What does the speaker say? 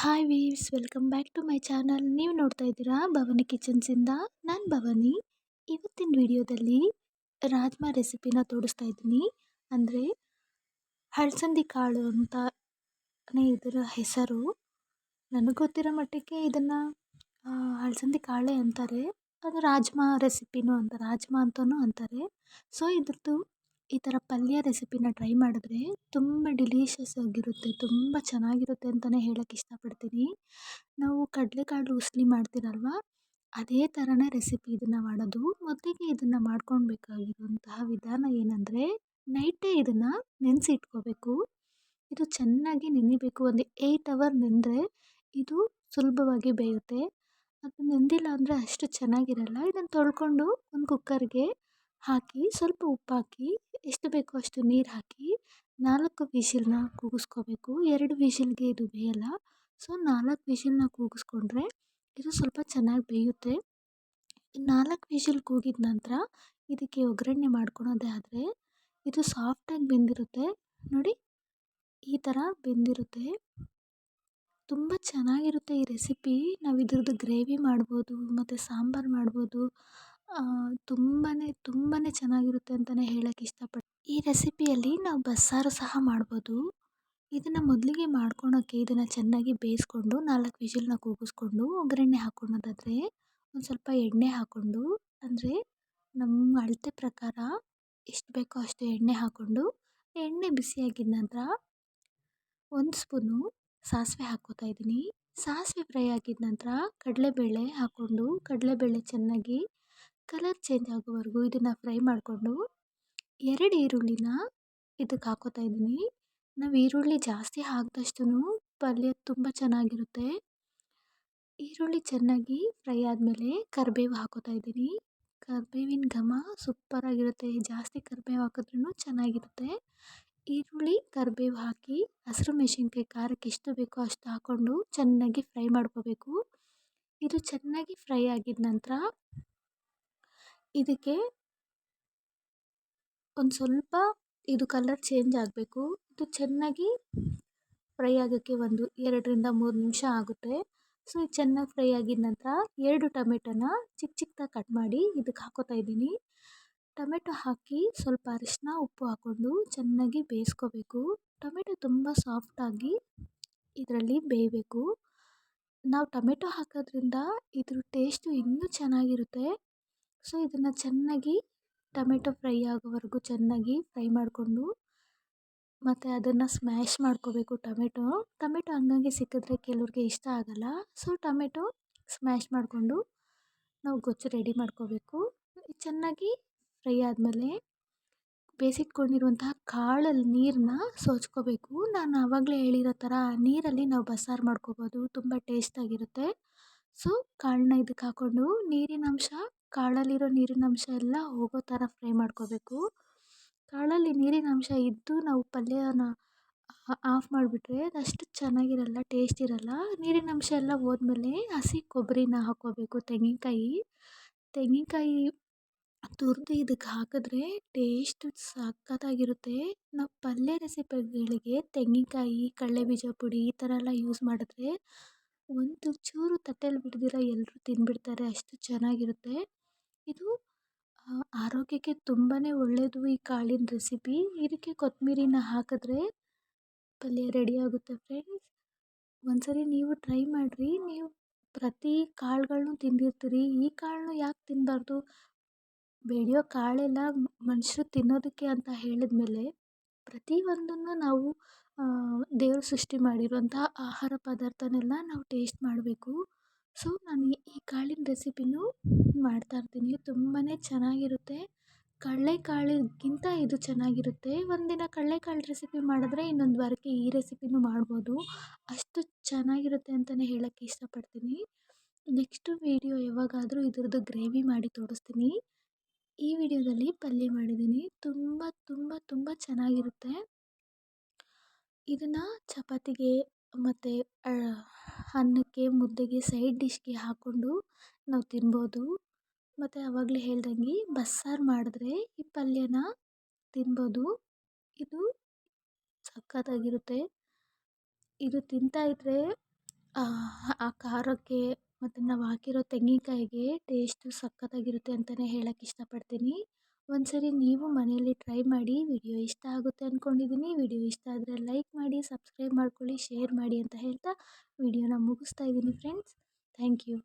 Hi views welcome back to my channel ನೀವು ನೋಡ್ತಾ ಇದ್ದೀರಾ ಭವಾನಿ ಕಿಚನ್ಸಿಂದ ನಾನು ಭವಾನಿ. ಇವತ್ತಿನ ವಿಡಿಯೋದಲ್ಲಿ ರಾಜ್ಮಾ ರೆಸಿಪಿನ ತೋರಿಸ್ತಾ ಇದ್ದೀನಿ. ಅಂದರೆ ಹಳಸಂದಿ ಕಾಳು ಅಂತಲೇ ಇದರ ಹೆಸರು. ನನಗೆ ಗೊತ್ತಿರೋ ಮಟ್ಟಿಗೆ ಇದನ್ನು ಹಳಸಂದಿ ಕಾಳೆ ಅಂತಾರೆ. ಅದು ರಾಜ್ಮಾ ರೆಸಿಪಿನೂ ಅಂತ, ರಾಜ್ಮಾ ಅಂತಲೂ ಅಂತಾರೆ. ಸೊ ಇದ್ರದ್ದು ಈ ಥರ ಪಲ್ಯ ರೆಸಿಪಿನ ಟ್ರೈ ಮಾಡಿದ್ರೆ ತುಂಬ ಡಿಲೀಷಿಯಸ್ ಆಗಿರುತ್ತೆ, ತುಂಬ ಚೆನ್ನಾಗಿರುತ್ತೆ ಅಂತಲೇ ಹೇಳೋಕ್ಕೆ ಇಷ್ಟಪಡ್ತೀನಿ. ನಾವು ಕಡಲೆಕಾಳು ಉಸ್ಲಿ ಮಾಡ್ತೀರಲ್ವ, ಅದೇ ಥರನೇ ರೆಸಿಪಿ ಇದನ್ನು ಮಾಡೋದು. ಮೊದಲಿಗೆ ಇದನ್ನು ಮಾಡ್ಕೊಳ್ಬೇಕಾಗಿರುವಂತಹ ವಿಧಾನ ಏನಂದರೆ, ನೈಟೇ ಇದನ್ನು ನೆನೆಸಿ ಇಟ್ಕೋಬೇಕು ಇದು ಚೆನ್ನಾಗಿ ನೆನಿಬೇಕು, ಒಂದು ಏಯ್ಟ್ ಅವರ್ ನೆಂದರೆ ಇದು ಸುಲಭವಾಗಿ ಬೇಯುತ್ತೆ. ಅದು ನೆಂದಿಲ್ಲ ಅಂದರೆ ಅಷ್ಟು ಚೆನ್ನಾಗಿರಲ್ಲ. ಇದನ್ನು ತೊಳ್ಕೊಂಡು ಒಂದು ಕುಕ್ಕರ್ಗೆ ಹಾಕಿ, ಸ್ವಲ್ಪ ಉಪ್ಪಾಕಿ ಎಷ್ಟು ಬೇಕೋ ಅಷ್ಟು ನೀರು ಹಾಕಿ ನಾಲ್ಕು ವಿಶಿಲನ್ನ ಕೂಗಿಸ್ಕೋಬೇಕು. ಎರಡು ವಿಶಿಲ್ಗೆ ಇದು ಬೇಯಲ್ಲ. ಸೊ, ನಾಲ್ಕು ವಿಷಿಲ್ನ ಕೂಗಿಸ್ಕೊಂಡ್ರೆ ಇದು ಸ್ವಲ್ಪ ಚೆನ್ನಾಗಿ ಬೇಯುತ್ತೆ. ನಾಲ್ಕು ವಿಶಿಲ್ ಕೂಗಿದ ನಂತರ ಇದಕ್ಕೆ ಒಗ್ಗರಣೆ ಮಾಡ್ಕೊಳೋದೇ ಆದರೆ ಇದು ಸಾಫ್ಟಾಗಿ ಬೆಂದಿರುತ್ತೆ. ನೋಡಿ, ಈ ಥರ ಬೆಂದಿರುತ್ತೆ. ತುಂಬ ಚೆನ್ನಾಗಿರುತ್ತೆ ಈ ರೆಸಿಪಿ ನಾವು ಇದ್ರದ್ದು ಗ್ರೇವಿ ಮಾಡ್ಬೋದು, ಮತ್ತು ಸಾಂಬಾರು ಮಾಡ್ಬೋದು. ತುಂಬಾ ತುಂಬಾ ಚೆನ್ನಾಗಿರುತ್ತೆ ಅಂತಲೇ ಹೇಳೋಕ್ಕೆ ಇಷ್ಟಪಡ್ತೀನಿ ಈ ರೆಸಿಪಿಯಲ್ಲಿ ನಾವು ಬಸ್ಸಾರು ಸಹ ಮಾಡ್ಬೋದು. ಇದನ್ನು ಮೊದಲಿಗೆ ಮಾಡ್ಕೊಳೋಕ್ಕೆ ಇದನ್ನು ಚೆನ್ನಾಗಿ ಬೇಯಿಸ್ಕೊಂಡು ನಾಲ್ಕು ವಿಷಲನ್ನ ಕೂಗಿಸ್ಕೊಂಡು ಒಗ್ಗರಣೆ ಹಾಕ್ಕೊಳೋದಾದರೆ ಒಂದು ಸ್ವಲ್ಪ ಎಣ್ಣೆ ಹಾಕ್ಕೊಂಡು ಅಂದರೆ ನಮ್ಮ ಅಳತೆ ಪ್ರಕಾರ ಎಷ್ಟು ಬೇಕೋ ಅಷ್ಟು ಎಣ್ಣೆ ಹಾಕ್ಕೊಂಡು ಎಣ್ಣೆ ಬಿಸಿಯಾಗಿದ ನಂತರ ಒಂದು ಸ್ಪೂನು ಸಾಸಿವೆ ಹಾಕ್ಕೋತಾ ಇದ್ದೀನಿ. ಸಾಸಿವೆ ಫ್ರೈ ಆಗಿದ ನಂತರ ಕಡಲೆಬೇಳೆ ಹಾಕ್ಕೊಂಡು ಕಡಲೆಬೇಳೆ ಚೆನ್ನಾಗಿ ಕಲರ್ ಚೇಂಜ್ ಆಗೋವರೆಗೂ ಇದನ್ನು ಫ್ರೈ ಮಾಡಿಕೊಂಡು ಎರಡು ಈರುಳ್ಳಿನ ಇದಕ್ಕೆ ಹಾಕೋತಾ ಇದ್ದೀನಿ. ನಾವು ಈರುಳ್ಳಿ ಜಾಸ್ತಿ ಹಾಕಿದಷ್ಟು ಪಲ್ಯ ತುಂಬ ಚೆನ್ನಾಗಿರುತ್ತೆ. ಈರುಳ್ಳಿ ಚೆನ್ನಾಗಿ ಫ್ರೈ ಆದಮೇಲೆ ಕರಿಬೇವು ಹಾಕೋತಾ ಇದ್ದೀನಿ. ಕರಿಬೇವಿನ ಘಮ ಸೂಪರಾಗಿರುತ್ತೆ. ಜಾಸ್ತಿ ಕರಿಬೇವು ಹಾಕಿದ್ರೂ ಚೆನ್ನಾಗಿರುತ್ತೆ. ಈರುಳ್ಳಿ, ಕರಿಬೇವು ಹಾಕಿ ಹಸಿರು ಮೆಣಸಿನ್ಕಾಯಿ ಖಾರಕ್ಕೆ ಎಷ್ಟು ಬೇಕೋ ಅಷ್ಟು ಹಾಕ್ಕೊಂಡು ಚೆನ್ನಾಗಿ ಫ್ರೈ ಮಾಡ್ಕೋಬೇಕು. ಇದು ಚೆನ್ನಾಗಿ ಫ್ರೈ ಆಗಿದ ನಂತರ ಇದಕ್ಕೆ ಒಂದು ಸ್ವಲ್ಪ ಇದು ಕಲರ್ ಚೇಂಜ್ ಆಗಬೇಕು. ಇದು ಚೆನ್ನಾಗಿ ಫ್ರೈ ಆಗೋಕ್ಕೆ ಒಂದು ಎರಡರಿಂದ ಮೂರು ನಿಮಿಷ ಆಗುತ್ತೆ. ಸೊ ಇದು ಚೆನ್ನಾಗಿ ಫ್ರೈ ಆಗಿದ ನಂತರ ಎರಡು ಟೊಮೆಟೊನ ಚಿಕ್ಕ ಚಿಕ್ಕದಾಗಿ ಕಟ್ ಮಾಡಿ ಇದಕ್ಕೆ ಹಾಕೋತಾ ಇದ್ದೀನಿ. ಟೊಮೆಟೊ ಹಾಕಿ ಸ್ವಲ್ಪ ಅರಿಶಿನ ಉಪ್ಪು ಹಾಕ್ಕೊಂಡು ಚೆನ್ನಾಗಿ ಬೇಯಿಸ್ಕೋಬೇಕು. ಟೊಮೆಟೊ ತುಂಬ ಸಾಫ್ಟಾಗಿ ಇದರಲ್ಲಿ ಬೇಯಬೇಕು. ನಾವು ಟೊಮೆಟೊ ಹಾಕೋದ್ರಿಂದ ಇದ್ರ ಟೇಸ್ಟು ಇನ್ನೂ ಚೆನ್ನಾಗಿರುತ್ತೆ. ಸೊ, ಇದನ್ನು ಚೆನ್ನಾಗಿ ಟೊಮೆಟೊ ಫ್ರೈ ಆಗೋವರೆಗೂ ಚೆನ್ನಾಗಿ ಫ್ರೈ ಮಾಡಿಕೊಂಡು, ಮತ್ತು ಅದನ್ನು ಸ್ಮ್ಯಾಶ್ ಮಾಡ್ಕೋಬೇಕು ಟೊಮೆಟೊ. ಟೊಮೆಟೊ ಹಂಗಂಗೆ ಸಿಕ್ಕಿದ್ರೆ ಕೆಲವ್ರಿಗೆ ಇಷ್ಟ ಆಗಲ್ಲ. ಸೊ, ಟೊಮೆಟೊ ಸ್ಮ್ಯಾಶ್ ಮಾಡಿಕೊಂಡು ನಾವು ಗೊಜ್ಜು ರೆಡಿ ಮಾಡ್ಕೋಬೇಕು. ಚೆನ್ನಾಗಿ ಫ್ರೈ ಆದಮೇಲೆ ಬೇಯಿಸಿಟ್ಕೊಂಡಿರುವಂತಹ ಕಾಳಲ್ಲಿ ನೀರನ್ನ ಸೋಚ್ಕೋಬೇಕು ನಾನು ಆವಾಗಲೇ ಹೇಳಿರೋ ಥರ ನೀರಲ್ಲಿ ನಾವು ಬಸ್ಸಾರು ಮಾಡ್ಕೋಬೋದು. ತುಂಬ ಟೇಸ್ಟಾಗಿರುತ್ತೆ ಸೊ, ಕಾಳನ್ನ ಇದಕ್ಕೆ ಹಾಕ್ಕೊಂಡು ನೀರಿನಂಶ ಕಾಳಲ್ಲಿರೋ ನೀರಿನಂಶ ಎಲ್ಲ ಹೋಗೋ ಥರ ಫ್ರೈ ಮಾಡ್ಕೋಬೇಕು. ಕಾಳಲ್ಲಿ ನೀರಿನಂಶ ಇದ್ದು ನಾವು ಪಲ್ಯನ ಆಫ್ ಮಾಡಿಬಿಟ್ರೆ ಅದಷ್ಟು ಚೆನ್ನಾಗಿರಲ್ಲ, ಟೇಸ್ಟ್ ಇರಲ್ಲ. ನೀರಿನಂಶ ಎಲ್ಲ ಹೋದ್ಮೇಲೆ ಹಸಿ ಕೊಬ್ಬರಿನ ಹಾಕ್ಕೋಬೇಕು, ತೆಂಗಿನಕಾಯಿ. ತೆಂಗಿನಕಾಯಿ ತುರಿದು ಇದಕ್ಕೆ ಹಾಕಿದ್ರೆ ಟೇಸ್ಟ್ ಸಖತ್ತಾಗಿರುತ್ತೆ. ನಾವು ಪಲ್ಯ ರೆಸಿಪಿಗಳಿಗೆ ತೆಂಗಿನಕಾಯಿ, ಕಡಲೆಬೀಜ ಪುಡಿ ಈ ಥರ ಎಲ್ಲ ಯೂಸ್ ಮಾಡಿದ್ರೆ ಒಂದು ಚೂರು ತಟ್ಟೆಲಿ ಬಿಡ್ದಿರ ಎಲ್ಲರೂ ತಿಂದ್ಬಿಡ್ತಾರೆ ಅಷ್ಟು ಚೆನ್ನಾಗಿರುತ್ತೆ. ಇದು ಆರೋಗ್ಯಕ್ಕೆ ತುಂಬಾ ಒಳ್ಳೆಯದು ಈ ಕಾಳಿನ ರೆಸಿಪಿ. ಇದಕ್ಕೆ ಕೊತ್ತಂಬ್ರಿನ ಹಾಕಿದ್ರೆ ಪಲ್ಯ ರೆಡಿ ಆಗುತ್ತೆ ಫ್ರೆಂಡ್ಸ್ ಒಂದ್ಸರಿ ನೀವು ಟ್ರೈ ಮಾಡಿರಿ. ನೀವು ಪ್ರತಿ ಕಾಳುಗಳ್ನೂ ತಿಂದಿರ್ತೀರಿ. ಈ ಕಾಳನ್ನು ಯಾಕೆ ತಿನ್ನಬಾರ್ದು ಬೆಳೆಯೋ ಕಾಳೆಲ್ಲ ಮನುಷ್ಯರು ತಿನ್ನೋದಕ್ಕೆ ಅಂತ ಹೇಳಿದ್ಮೇಲೆ ಪ್ರತಿಯೊಂದನ್ನು ನಾವು ದೇವರು ಸೃಷ್ಟಿ ಮಾಡಿರುವಂಥ ಆಹಾರ ಪದಾರ್ಥನೆಲ್ಲ ನಾವು ಟೇಸ್ಟ್ ಮಾಡಬೇಕು. ಸೊ, ನಾನು ಈ ಕಾಳಿನ ರೆಸಿಪಿನೂ ಮಾಡ್ತಾಯಿರ್ತೀನಿ ತುಂಬಾ ಚೆನ್ನಾಗಿರುತ್ತೆ. ಕಡಲೆಕಾಳಿಗಿಂತ ಇದು ಚೆನ್ನಾಗಿರುತ್ತೆ. ಒಂದಿನ ಕಡಲೆಕಾಳು ರೆಸಿಪಿ ಮಾಡಿದ್ರೆ ಇನ್ನೊಂದು ವಾರಕ್ಕೆ ಈ ರೆಸಿಪಿನೂ ಮಾಡ್ಬೋದು. ಅಷ್ಟು ಚೆನ್ನಾಗಿರುತ್ತೆ ಅಂತಲೇ ಹೇಳೋಕ್ಕೆ ಇಷ್ಟಪಡ್ತೀನಿ. ನೆಕ್ಸ್ಟು ವೀಡಿಯೋ ಯಾವಾಗಾದರೂ ಇದ್ರದ್ದು ಗ್ರೇವಿ ಮಾಡಿ ತೋರಿಸ್ತೀನಿ. ಈ ವಿಡಿಯೋದಲ್ಲಿ ಪಲ್ಯ ಮಾಡಿದ್ದೀನಿ. ತುಂಬ ತುಂಬ ತುಂಬ ಚೆನ್ನಾಗಿರುತ್ತೆ. ಇದನ್ನು ಚಪಾತಿಗೆ ಮತ್ತು ಅನ್ನಕ್ಕೆ ಮುದ್ದೆಗೆ ಸೈಡ್ ಡಿಶ್ಗೆ ಹಾಕ್ಕೊಂಡು ನಾವು ತಿನ್ಬೋದು. ಮತ್ತು ಆವಾಗಲೇ ಹೇಳ್ದಂಗೆ ಬಸ್ಸಾರು ಮಾಡಿದ್ರೆ ಈ ಪಲ್ಯನ ತಿನ್ಬೋದು. ಇದು ಸಖತ್ತಾಗಿರುತ್ತೆ. ಇದು ತಿಂತಾಯಿದ್ರೆ ಆ ಖಾರಕ್ಕೆ ಮತ್ತು ನಾವು ಹಾಕಿರೋ ತೆಂಗಿನಕಾಯಿಗೆ ಟೇಸ್ಟು ಸಖತ್ತಾಗಿರುತ್ತೆ ಅಂತಲೇ ಹೇಳಕ್ಕೆ ಇಷ್ಟಪಡ್ತೀನಿ. ಒಂದ್ಸರಿ ನೀವು ಮನೆಯಲ್ಲಿ ಟ್ರೈ ಮಾಡಿ, ವಿಡಿಯೋ ಇಷ್ಟ ಆಗುತ್ತೆ ಅಂದ್ಕೊಂಡಿದ್ದೀನಿ ವಿಡಿಯೋ ಇಷ್ಟ ಆದರೆ ಲೈಕ್ ಮಾಡಿ, ಸಬ್ಸ್ಕ್ರೈಬ್ ಮಾಡ್ಕೊಳ್ಳಿ, ಶೇರ್ ಮಾಡಿ ಅಂತ ಹೇಳ್ತಾ ವಿಡಿಯೋನ ಮುಗಿಸ್ತಾ ಇದ್ದೀನಿ ಫ್ರೆಂಡ್ಸ್. Thank you.